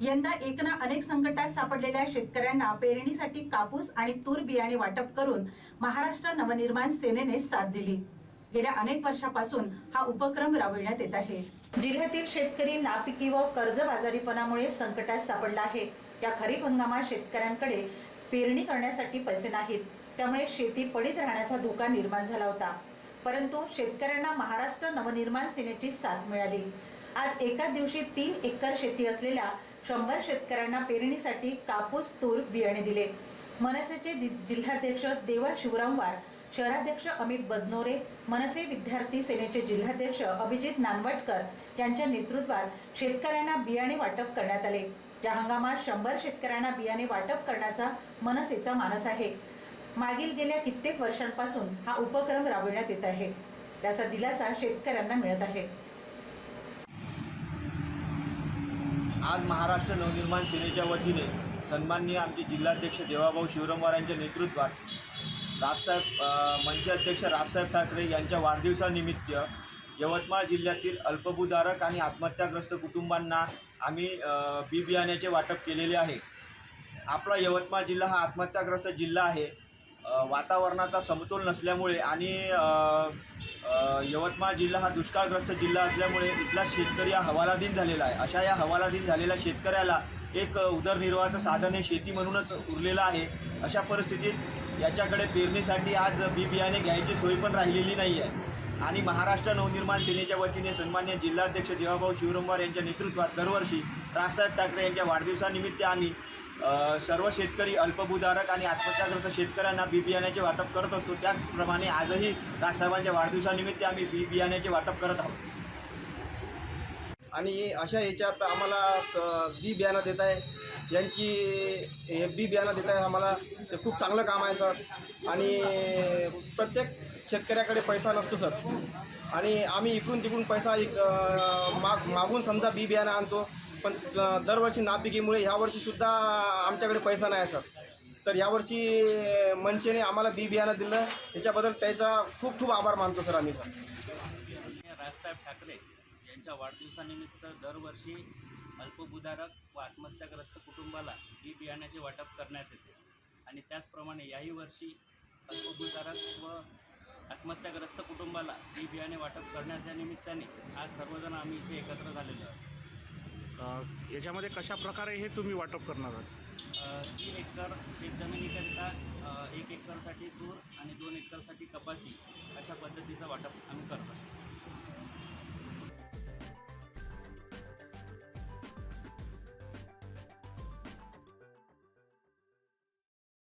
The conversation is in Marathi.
यंदा एकना अनेक संकटात सापडलेल्या शेतकऱ्यांना पेरणीसाठी कापूस आणि तूर बियाणे वाटप करून महाराष्ट्र नवनिर्माण सेनेने साथ दिली. गेल्या अनेक वर्षापासून हा उपक्रम राबविण्यात येत आहे. जिल्ह्यातील शेतकरी नापिकी व कर्जबाजारीपणामुळे संकटात सापडला आहे. या खरीप हंगामात शेतकऱ्यांकडे पेरणी करण्यासाठी पैसे नाहीत. त्यामुळे शेती पडीत राहण्याचा धोका निर्माण झाला होता. परंतु शेतकऱ्यांना महाराष्ट्र नवनिर्माण सेनेची साथ मिळाली. आज एका दिवशी तीन एकर शेती असलेल्या शंभर शेतकऱ्यांना पेरणीसाठी कापूस तूर बियाणे दिले. मनसेचे जिल्हाध्यक्ष देवा शिवरामवार शहराध्यक्ष अमित बदनोरे मनसे विद्यार्थी सेनेचे जिल्हाध्यक्ष अभिजित नानवटकर यांच्या नेतृत्वात शेतकऱ्यांना बियाणे वाटप करण्यात आले. या हंगामात शंभर शेतकऱ्यांना बियाणे वाटप करण्याचा मनसेचा मानस आहे. मागील गेल्या कित्येक वर्षांपासून हा उपक्रम राबविण्यात येत आहे. त्याचा दिलासा शेतकऱ्यांना मिळत आहे. आज महाराष्ट्र नवनिर्माण सेनेच्या वतीने सन्माननीय आमचे जिल्हाध्यक्ष देवाभाऊ शिवरामवार यांच्या नेतृत्वात राजसाहेब मंचाध्यक्ष राजसाहेब ठाकरे यांच्या वाढदिवसानिमित्त यवतमाळ जिल्ह्यातील अल्पभूधारक आणि आत्महत्याग्रस्त कुटुंबांना आम्ही बी बियाण्याचे वाटप केलेले आहे. आपला यवतमाळ जिल्हा हा आत्महत्याग्रस्त जिल्हा आहे. वातावरणाचा समतोल नसल्यामुळे आणि यवतमाळ जिल्हा हा दुष्काळग्रस्त जिल्हा असल्यामुळे इथला शेतकरी हा हवालाधीन झालेला आहे. अशा या हवालाधीन झालेल्या शेतकऱ्याला एक उदरनिर्वाहाचं साधन हे शेती म्हणूनच उरलेलं आहे. अशा परिस्थितीत याच्याकडे पेरणीसाठी आज बी बियाणे घ्यायची सोय पण राहिलेली नाही आहे. आणि महाराष्ट्र नवनिर्माण सेनेच्या वतीने सन्मान्य जिल्हाध्यक्ष देवाभाऊ शिवरंबार यांच्या नेतृत्वात दरवर्षी राजसाहेब ठाकरे यांच्या वाढदिवसानिमित्त आम्ही सर्व शेतकरी अल्पभूधारक आणि आत्महत्याग्रस्त शेतकऱ्यांना बी बियाण्याचे वाटप करत असतो. त्याचप्रमाणे आजही राजसाहेबांच्या वाढदिवसानिमित्त आम्ही बी बियाण्याचे वाटप करत आहोत. आणि अशा याच्यात आम्हाला स बी बियाणं देत आहे. यांची हे बी बियाणं देत आहे आम्हाला. ते खूप चांगलं काम आहे सर. आणि प्रत्येक शेतकऱ्याकडे पैसा नसतो सर. आणि आम्ही इकडून तिकडून पैसा इक माग मागून समजा बी बियाणं आणतो. पण दरवर्षी नापिकीमुळे ह्यावर्षीसुद्धा आमच्याकडे पैसा नाही सर. तर यावर्षी मनसेने आम्हाला बी बियाणं दिलं. त्याच्याबद्दल त्याचा खूप खूप आभार मानतो सर आम्ही. सर राजसाहेब ठाकरे यांच्या वाढदिवसानिमित्त दरवर्षी अल्पभूधारक व आत्महत्याग्रस्त कुटुंबाला बी बियाण्याचे वाटप करण्यात येते. आणि त्याचप्रमाणे याही वर्षी अल्पभूधारक व आत्महत्याग्रस्त कुटुंबाला बी बियाणे वाटप करण्याच्या निमित्ताने आज सर्वजण आम्ही इथे एकत्र झालेलो आहोत. याच्यामध्ये कशा प्रकारे हे तुम्ही वाटप करणार आहात? तीन एकर शेतजमिनीकरिता एक एकरसाठी तूर आणि दोन एकरसाठी कपाशी अशा पद्धतीचं वाटप आम्ही करतो